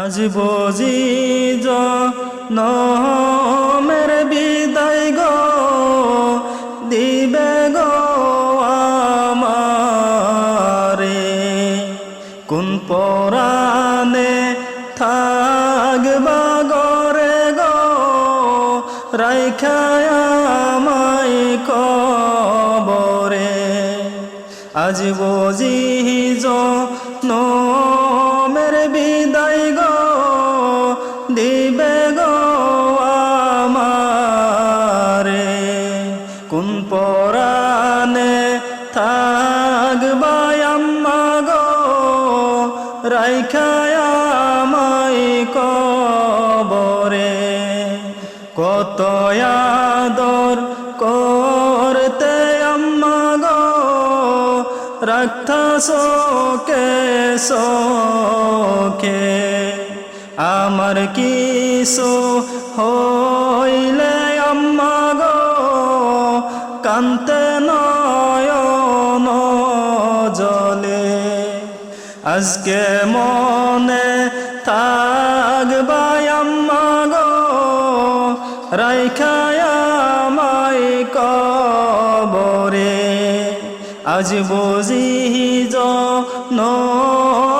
আজ বজি মের বিদায় গো, দিবে গো আমারে। কোন পরাণে থাকবা গরে গো রাইখায় আমায় কবরে। আজ বজি মের থাকবাই আম্মা গো রাইখায় আমায় কবরে। কত আদর করতে আম্মা গো রাখতা শোকে শোকে আমার কিসো হইলে আম্মা গো, কান্তে নয়ন আজকে মনে থাকবাই আম্মা কবরে। আজ বুঝি মের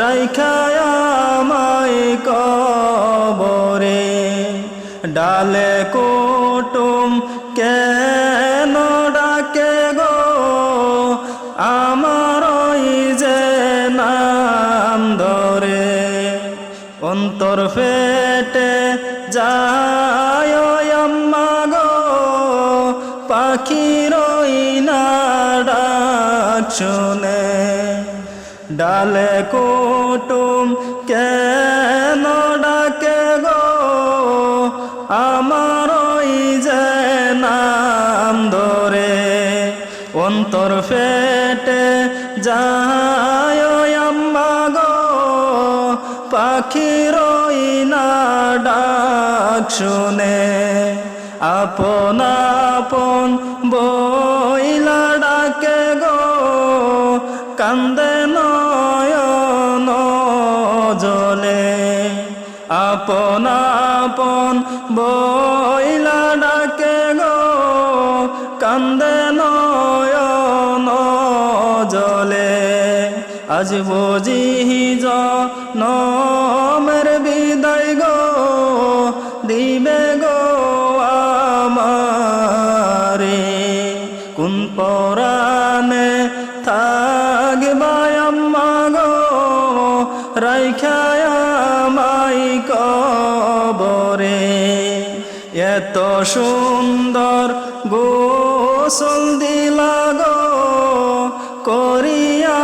রাইখায় মাই কবরে, ডালে কুটুম কেন ডাকে গো? আমার যে নাম ধরে, অন্তর ফেটে যায় আম্মা গো। ওই না ডাক শুনে ডালে কুটুম, কেন ডাকে গো? আমার ওই যে নাম ধরে অন্তর ফেটে যায় আম্মা গো। পাখির না ডাক শুনে আপন আপন আপন বইলা ডাকে গো, কান্দে নয়ন জলে। আজ বুঝি মের বিদায় গো, দিবে গো এত সুন্দর গোসল দিলা গো, করিয়া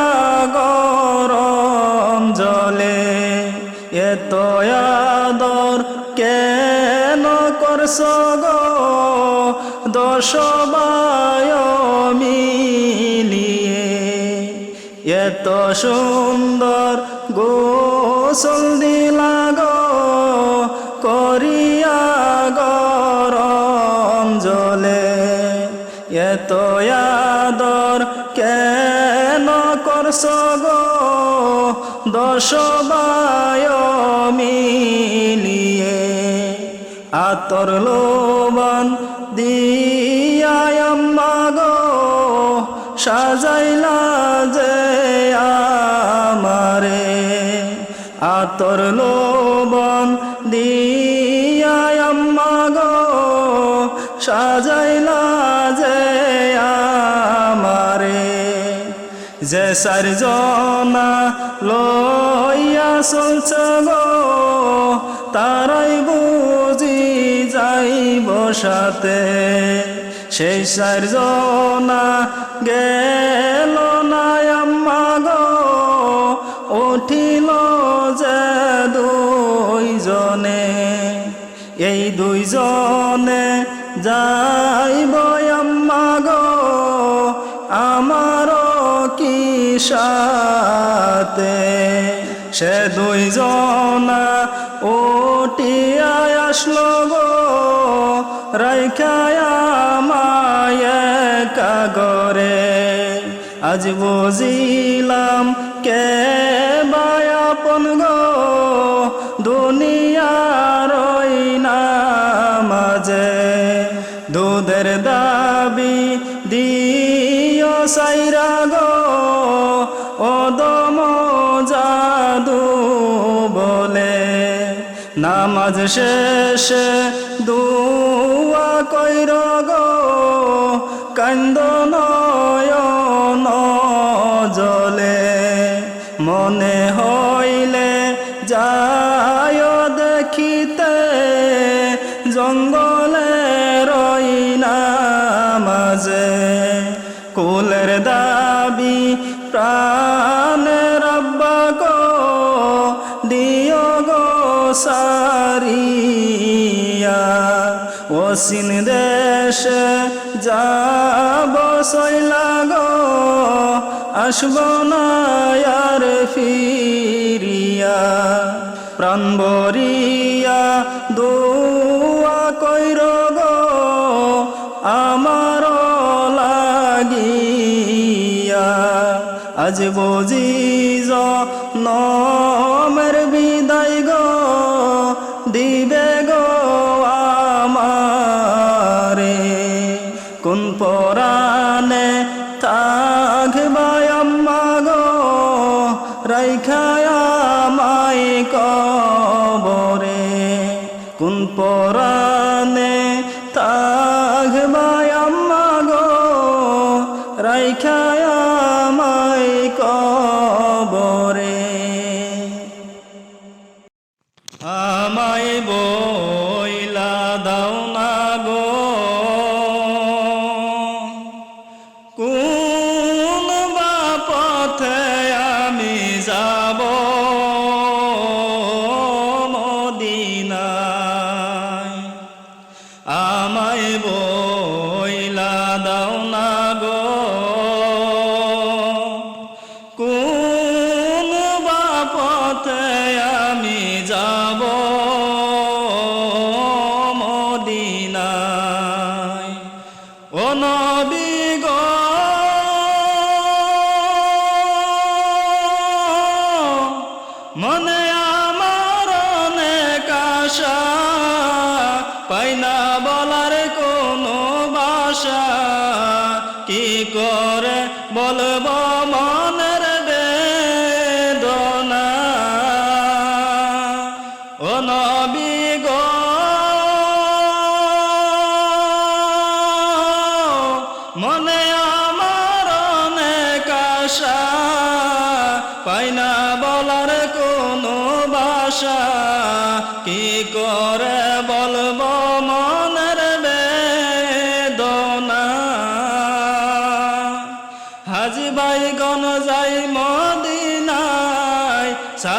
গরম জলে। এত আদর কেন করছ গো? দশ বায় মিলিয়ে। এত সুন্দর গোসল দিলা গো এত আদর কেন করছ গো? দশ বায় মিলিয়ে আতর লোবান দিয়াম্মা গো, সাজাইলা যে আমারে। আতর লোবন দিয়াম্মা গো, সাজাইলা যে সারজনা লইয়া চলছ তারাই বুঝি যাইব সাথে। সেই সারজনা গেল না গো, উঠিল যে দুইজনে। এই দুইজনে যাইব সাথে সে দুই জনা ওটিয়ায় আসলো গো, রাইখায় মায় কাগরে আজ বুঝিলাম কে বায়াপন গো, দুনিয়ার মাঝে দুধের দাবি দিও সাইরা গো ও দম জাদু বলে নামাজ শেষে দুয়া কইর গো কান্দ ওসিন দেশে যাব সইলা গো, আসব না আর ফিরিয়া। প্রাণ বরিয়া দোয়া কইর গো আমার লাগিয়া। আজ বুঝি নমের বিদায় গো কোন পরাণে না বলার কোনো বাসা কি করে বলব মনের বেদনা? ও নবী গো। মনে আমার অনেক আশা। পাই না বলার কোনো বাসা কি করে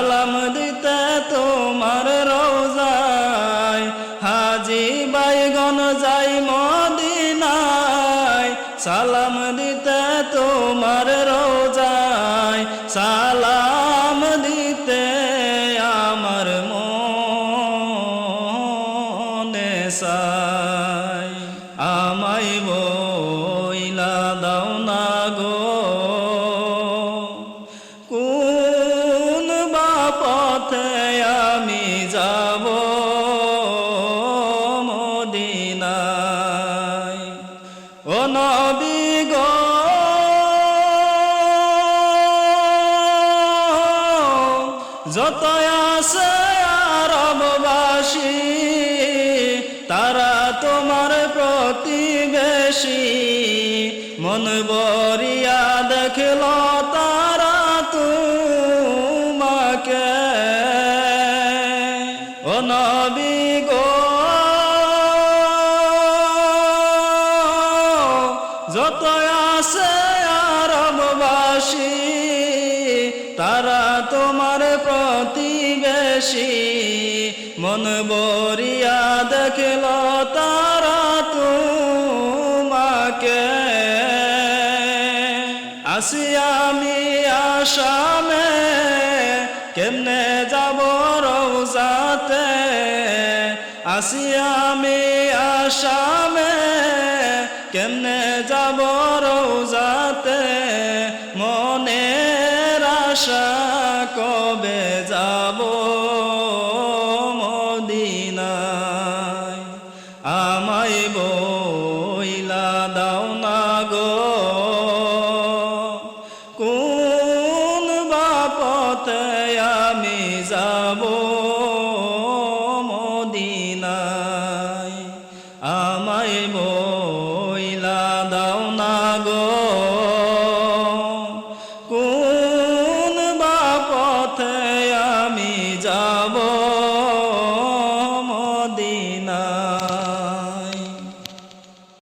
সালাম দিতে তোমার রোজায়। হাজি ভাই গণ যাই মদিনায়। সালাম দিতে তোমার রোজায়। সালাম দিতে আমার মনে সাই আমায় বইলা যত আছে আরববাসী তারা তোমার প্রতিবেশী। মন বরিয়া দেখল তারা তোমাকে। ও নবী আসি আমি আসামে, কেমনে যাব রোজাতে আসি আমি আসামে, কেমনে যাব রোজাতে মনে আশা কবে যাব